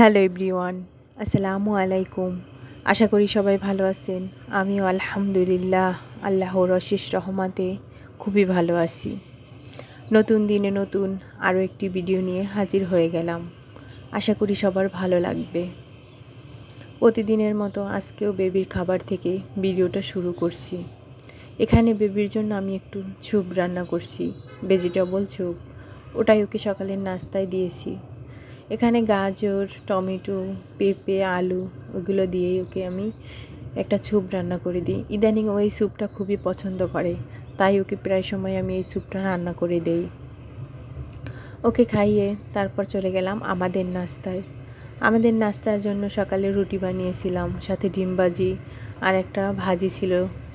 Hello everyone, আসসালামু আলাইকুম। আশা করি সবাই ভালো আছেন। আমিও আলহামদুলিল্লাহ, আল্লাহর অশেষ রহমাতে খুবই ভালো আছি। নতুন দিনে নতুন আরও একটি ভিডিও নিয়ে হাজির হয়ে গেলাম। আশা করি সবার ভালো লাগবে। প্রতিদিনের মতো আজকেও বেবির খাবার থেকে ভিডিওটা শুরু করছি। এখানে বেবির জন্য আমি একটু ছুপ রান্না করছি, ভেজিটেবল ছুপ ওটাই ওকে সকালের নাস্তায় দিয়েছি। এখানে গাজর, টমেটো, পেঁপে, আলু, ওগুলো দিয়েই ওকে আমি একটা স্যুপ রান্না করে দিই। ইদানিং ওই স্যুপটা খুবই পছন্দ করে, তাই ওকে প্রায় সময় আমি এই স্যুপটা রান্না করে দেই। ওকে খাইয়ে তারপর চলে গেলাম আমাদের নাস্তায়। আমাদের নাস্তার জন্য সকালে রুটি বানিয়েছিলাম, সাথে ডিম ভাজি আর একটা ভাজি ছিল,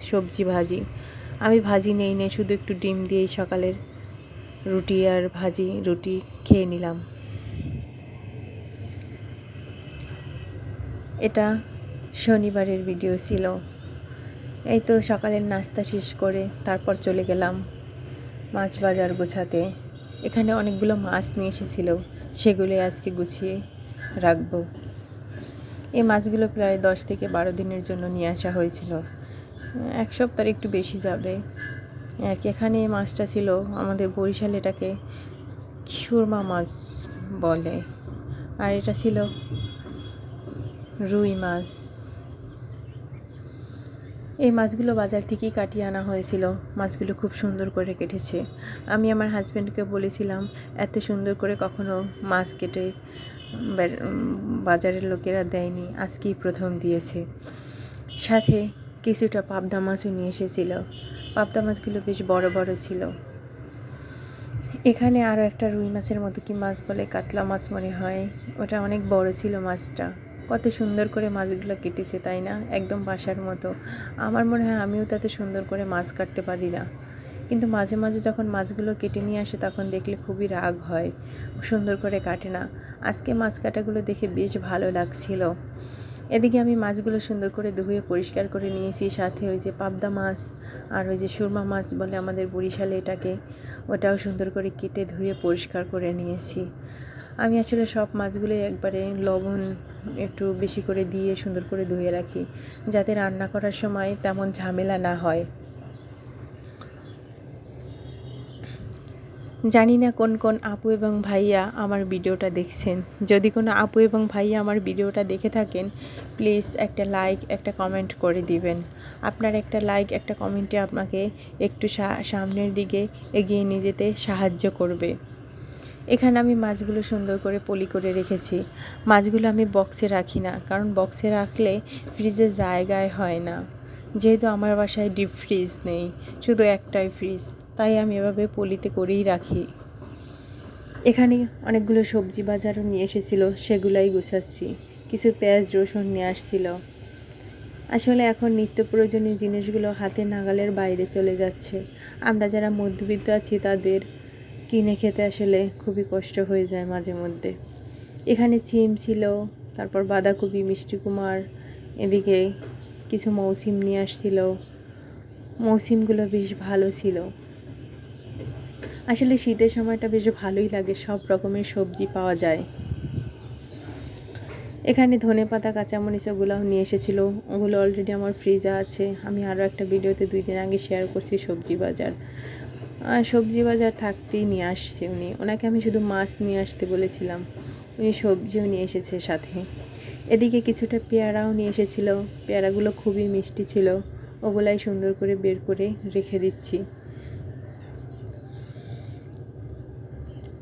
সবজি ভাজি। আমি ভাজি নেই নেই, শুধু একটু ডিম দিয়েই সকালের রুটি আর ভাজি, রুটি খেয়ে নিলাম। এটা শনিবারের ভিডিও ছিল। এই তো সকালের নাস্তা শেষ করে তারপর চলে গেলাম মাছ বাজার গোছাতে। এখানে অনেকগুলো মাছ নিয়ে এসেছিল সেগুলো আজকে গুছিয়ে রাখব। এই মাছগুলো প্রায় দশ থেকে বারো দিনের জন্য নিয়ে আসা হয়েছিল। এক সপ্তাহ একটু বেশি যাবে। আর কি, এখানে মাছটা ছিল আমাদের বরিশাল এটাকে সুরমা মাছ বলে। আর এটা ছিল রুই মাছ। এই মাছগুলো বাজার থেকেই কাটিয়ে আনা হয়েছিল। মাছগুলো খুব সুন্দর করে কেটেছে। আমি আমার হাজব্যান্ডকে বলেছিলাম, এত সুন্দর করে কখনো মাছ কেটে বাজারের লোকেরা দেয়নি। আজকেই প্রথম দিয়েছে। সাথে কিছুটা পাবদা মাছও নিয়ে এসেছিল। পাবদা মাছগুলো বেশ বড় বড় ছিল। এখানে আরও একটা রুই মাছের মতো কি মাছ বলে? কাতলা মাছ মনে হয়। ওটা অনেক বড় ছিল মাছটা। কত সুন্দর করে মাছগুলো কেটেছে, তাই না? একদম বাসার মতো। আমার মনে হয় আমিও তাতে সুন্দর করে মাছ কাটতে পারি না। কিন্তু মাঝে মাঝে যখন মাছগুলো কেটে নিয়ে আসে, তখন দেখলে খুবই রাগ হয়। সুন্দর করে কাটে না। আজকে মাছ কাটাগুলো দেখে বেশ ভালো লাগছিল। এদিকে আমি মাছগুলো সুন্দর করে ধুয়ে পরিষ্কার করে নিয়েছি। সাথে ওই যে পাবদা মাছ আর ওই যে সুরমা মাছ বলে আমাদের বরিশালে এটাকে, ওটাও সুন্দর করে কেটে ধুয়ে পরিষ্কার করে নিয়েছি। আমি আসলে সব মাছগুলোই একবারে লবণ একটু বেশি করে দিয়ে সুন্দর করে ধুয়ে রাখি, যাতে রান্না করার সময় তেমন ঝামেলা না হয়। জানি না কোন কোন আপু এবং ভাইয়া আমার ভিডিওটা দেখছেন। যদি কোনো আপু এবং ভাইয়া আমার ভিডিওটা দেখে থাকেন, প্লিজ একটা লাইক, একটা কমেন্ট করে দিবেন। আপনার একটা লাইক, একটা কমেন্টে আপনাকে একটু সামনের দিকে এগিয়ে নিয়ে যেতে সাহায্য করবে। এখানে আমি মাছগুলো সুন্দর করে পলি করে রেখেছি। মাছগুলো আমি বক্সে রাখি না, কারণ বক্সে রাখলে ফ্রিজে জায়গায় হয় না। যেহেতু আমার বাসায় ডিপ ফ্রিজ নেই, শুধু একটাই ফ্রিজ তাই আমি এভাবে পলিতে করেই রাখি। এখানে অনেকগুলো সবজি বাজারও নিয়ে এসেছিল, সেগুলাই গুছাচ্ছি। কিছু পেঁয়াজ, রসুন নিয়ে আসছিল। আসলে এখন নিত্য প্রয়োজনীয় জিনিসগুলো হাতে নাগালের বাইরে চলে যাচ্ছে। আমরা যারা মধ্যবিত্ত আছি তাদের কিনে খেতে আসলে খুবই কষ্ট হয়ে যায় মাঝে মধ্যে। এখানে সিম ছিল, তারপর বাঁধাকপি, মিষ্টি কুমার, এদিকে কিছু মৌসিম নিয়ে আসছিল। মৌসিমগুলো বেশ ভালো ছিল। আসলে শীতের সময়টা বেশ ভালোই লাগে, সব রকমের সবজি পাওয়া যায়। এখানে ধনে পাতা, কাঁচামরিচ ওগুলোও নিয়ে এসেছিল। ওগুলো অলরেডি আমার ফ্রিজে আছে। আমি আরও একটা ভিডিওতে দুই দিন আগে শেয়ার করছি সবজি বাজার। সবজি বাজার থাকতেই নিয়ে আসছে উনি। ওনাকে আমি শুধু মাছ নিয়ে আসতে বলেছিলাম। উনি সবজিও নিয়ে এসেছে সাথে। এদিকে কিছুটা পেয়ারাও নিয়ে এসেছিল। পেয়ারাগুলো খুবই মিষ্টি ছিল। ওগুলাই সুন্দর করে বের করে রেখে দিচ্ছি।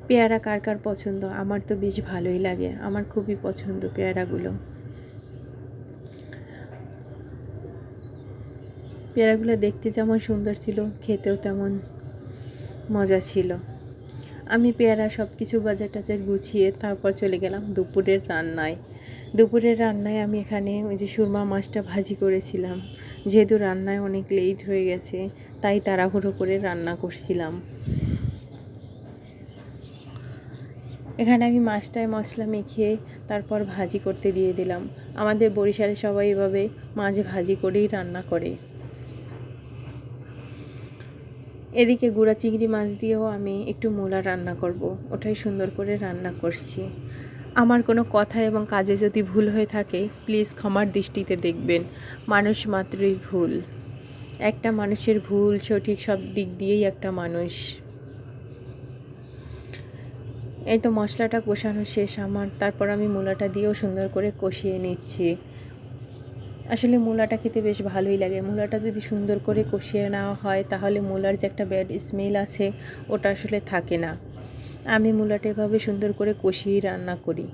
পেয়ারা কার কার পছন্দ? আমার তো বেশ ভালোই লাগে। আমার খুবই পছন্দ পেয়ারাগুলো। পেয়ারাগুলো দেখতে যেমন সুন্দর ছিল, খেতেও তেমন মজা ছিল। আমি পেয়ারা সব কিছু বাজার টাজার গুছিয়ে তারপর চলে গেলাম দুপুরের রান্নায়। দুপুরের রান্নায় আমি এখানে ওই যে সুরমা মাছটা ভাজি করেছিলাম। যেহেতু রান্নায় অনেক লেট হয়ে গেছে, তাই তাড়াহুড়ো করে রান্না করছিলাম। এখানে আমি মাছটায় মশলা মেখে তারপর ভাজি করতে দিয়ে দিলাম। আমাদের বরিশালে সবাই এভাবে মাছ ভাজি করেই রান্না করে। এদিকে গুঁড়া চিংড়ি মাছ দিয়েও আমি একটু মূলা রান্না করব। ওটাই সুন্দর করে রান্না করছি। আমার কোনো কথা এবং কাজে যদি ভুল হয়ে থাকে প্লিজ ক্ষমার দৃষ্টিতে দেখবেন। মানুষ মাত্রই ভুল। একটা মানুষের ভুল, সঠিক সব দিক দিয়েই একটা মানুষ। এই তো মশলাটা কষানো শেষ আমার। তারপর আমি মূলাটা দিয়েও সুন্দর করে কষিয়ে নিচ্ছি। আসলে মূলাটা খেতে বেশ ভালোই লাগে। মূলাটা যদি সুন্দর করে কষিয়ে নেওয়া হয়, তাহলে মূলার যে একটা ব্যাড স্মেল আছে, ওটা আসলে থাকে না। আমি মূলাটা এভাবে সুন্দর করে কষিয়ে রান্না করি।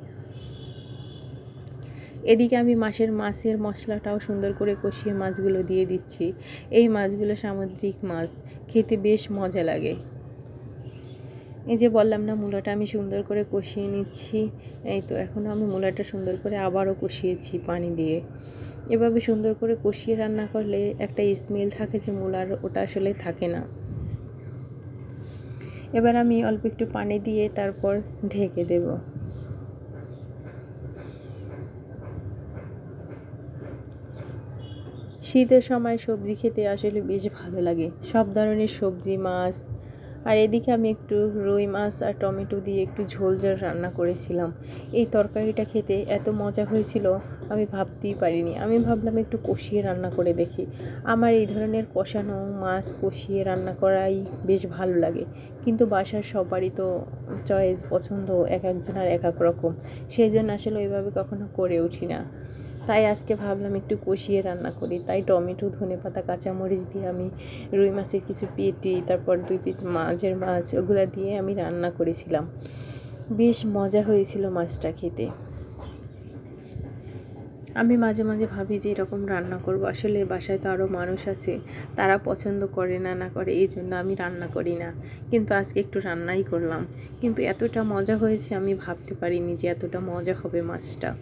এদিকে আমি মাছের মাছের মশলাটাও সুন্দর করে কষিয়ে মাছগুলো দিয়ে দিচ্ছি। এই মাছগুলো সামুদ্রিক মাছ, খেতে বেশ মজা লাগে। এই যে বললাম না, মূলাটা আমি সুন্দর করে কষিয়ে নিচ্ছি। এই তো, এখন আমি মূলাটা সুন্দর করে আবারও কষিয়েছি পানি দিয়ে। এভাবে সুন্দর করে কষিয়ে রান্না করলে একটা স্মেল থাকে যে মূলার ওটা আসলে থাকে না। এবার আমি অল্প একটু পানি দিয়ে তারপর ঢেকে দেব। শীতের সময় সবজি খেতে আসলে বেশ ভালো লাগে। সব ধরনের সবজি, মাছ আর এদিকে আমি একটু রুই মাছ আর টমেটো দিয়ে একটু ঝোল ঝোল রান্না করেছিলাম। এই তরকারিটা খেতে এত মজা হয়েছিল, আমি ভাবতেই পারিনি। আমি ভাবলাম একটু কষিয়ে রান্না করে দেখি। আমার এই ধরনের কষানো মাছ কষিয়ে রান্না করাই বেশ ভালো লাগে। কিন্তু বাসার সবারই তো চয়েস পছন্দ, এক একজনের এক এক রকম। সেই জন্য আসলে ওইভাবে কখনো করে উঠি না। তাই আজকে ভাবলাম একটু কষিয়ে রান্না করি। তাই টমেটো, ধনে পাতা, কাঁচামরিচ দিয়ে আমি রুই মাছের কিছু পেটি তারপর দুই পিস মাছের মাছ, ওগুলো দিয়ে আমি রান্না করেছিলাম। বেশ মজা হয়েছিল মাছটা খেতে। আমি মাঝে মাঝে ভাবি যে এরকম রান্না করব। আসলে বাসায় তো আরও মানুষ আছে, তারা পছন্দ করে না না করে, এই জন্য আমি রান্না করি না। কিন্তু আজকে একটু রান্নাই করলাম। কিন্তু এতটা মজা হয়েছে আমি ভাবতে পারিনি যে এতটা মজা হবে মাছটা।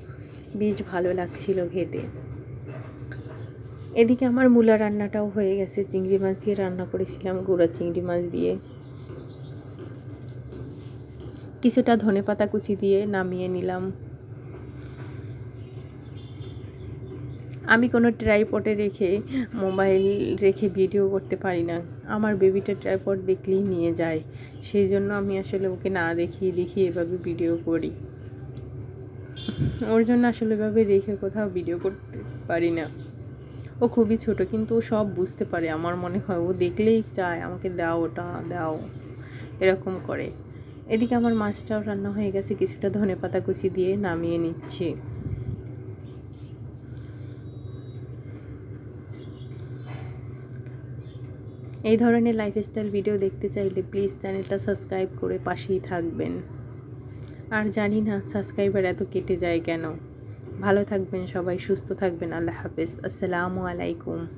বেশ ভালো লাগছিল খেতে। এদিকে আমার মূলা রান্নাটাও হয়ে গেছে। চিংড়ি মাছ দিয়ে রান্না করেছিলাম, গুঁড়া চিংড়ি মাছ দিয়ে। কিছুটা ধনে পাতা কুচি দিয়ে নামিয়ে নিলাম। আমি কোনো ট্রাইপটে রেখে মোবাইল রেখে ভিডিও করতে পারি না। আমার বেবিটা ট্রাইপট দেখলেই নিয়ে যায়। সেই জন্য আমি আসলে ওকে না দেখিয়ে দেখিয়ে এভাবে ভিডিও করি। ওর জন্য আসলে এভাবে রেখে কোথাও ভিডিও করতে পারি না। ও খুবই ছোট, কিন্তু ও সব বুঝতে পারে। আমার মনে হয় ও দেখলেই চায়, আমাকে দাও ওটা, দাও। এরকম করে। এদিকে আমার মাছটাও রান্না হয়ে গেছে, কিছুটা ধনে পাতা কুচি দিয়ে নামিয়ে নিচ্ছি। এই ধরনের লাইফস্টাইল ভিডিও দেখতে চাইলে প্লিজ চ্যানেলটা সাবস্ক্রাইব করে পাশেই থাকবেন। আর জানি না সাবস্ক্রাইবার এত কেটে যায় কেন। ভালো থাকবেন সবাই, সুস্থ থাকবেন, আল্লাহ হাফেজ। আসসালামু আলাইকুম।